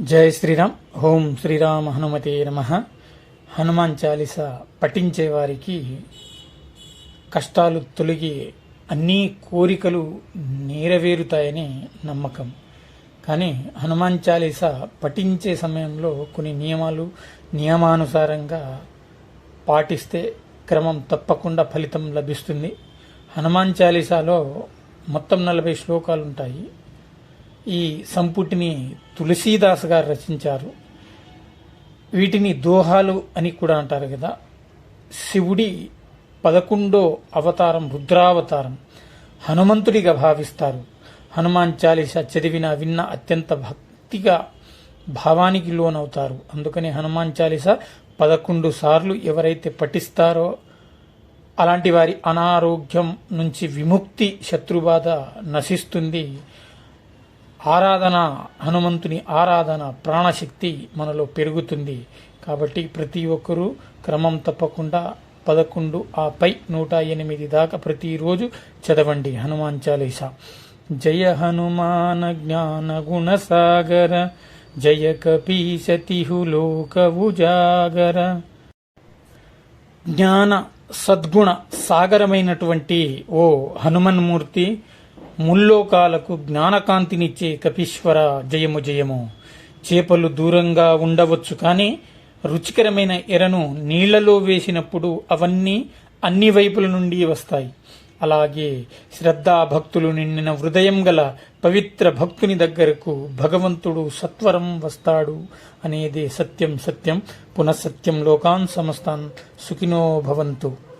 జై శ్రీరామ్. ఓం శ్రీరామ హనుమతే నమ. హనుమాన్ చాలీస పఠించే వారికి కష్టాలు తొలగి అన్ని కోరికలు నెరవేరుతాయని నమ్మకం. కానీ హనుమాన్ చాలీస పఠించే సమయంలో కొన్ని నియమాలు నియమానుసారంగా పాటిస్తే క్రమం తప్పకుండా ఫలితం లభిస్తుంది. హనుమాన్ చాలీసాలో మొత్తం నలభై శ్లోకాలు ఉంటాయి ఈ సంపుటిని తులసీదాస్ గారు రచించారు. వీటిని దోహాలు అని కూడా అంటారు కదా. శివుడి పదకొండో అవతారం రుద్రావతారం హనుమంతుడిగా భావిస్తారు. హనుమాన్ చాలీస చదివిన విన్న అత్యంత భక్తిగా భావానికి లోనవుతారు. అందుకని హనుమాన్ చాలీస పదకొండు సార్లు ఎవరైతే పఠిస్తారో అలాంటి వారి అనారోగ్యం నుంచి విముక్తి శత్రుబాధ నశిస్తుంది. ఆరాధన హనుమంతుని ఆరాధన ప్రాణశక్తి మనలో పెరుగుతుంది. కాబట్టి ప్రతి ఒక్కరూ క్రమం తప్పకుండా పదకొండు ఆ పై నూట ఎనిమిది దాకా ప్రతిరోజు చదవండి. హనుమాన్ చాలీసా. జయ హనుమాన జ్ఞాన గుణసాగర జయ కపీశతిహు జ్ఞాన సద్గుణ సాగరమైనటువంటి ఓ హనుమన్మూర్తి ముల్లోకాలకు జ్ఞానకాంతినిచ్చే కపీశ్వర జయము జయము. చేపలు దూరంగా ఉండవచ్చు కానీ రుచికరమైన ఎరను నీళ్ళలో వేసినప్పుడు అవన్నీ అన్ని వైపుల నుండి వస్తాయి. అలాగే శ్రద్ధా భక్తులు నిండిన హృదయం గల పవిత్ర భక్తుని దగ్గరకు భగవంతుడు సత్వరం వస్తాడు అనేదే సత్యం సత్యం. పునఃసత్యం లోకాన్ సమస్తాన్ సుఖినో భవంతు.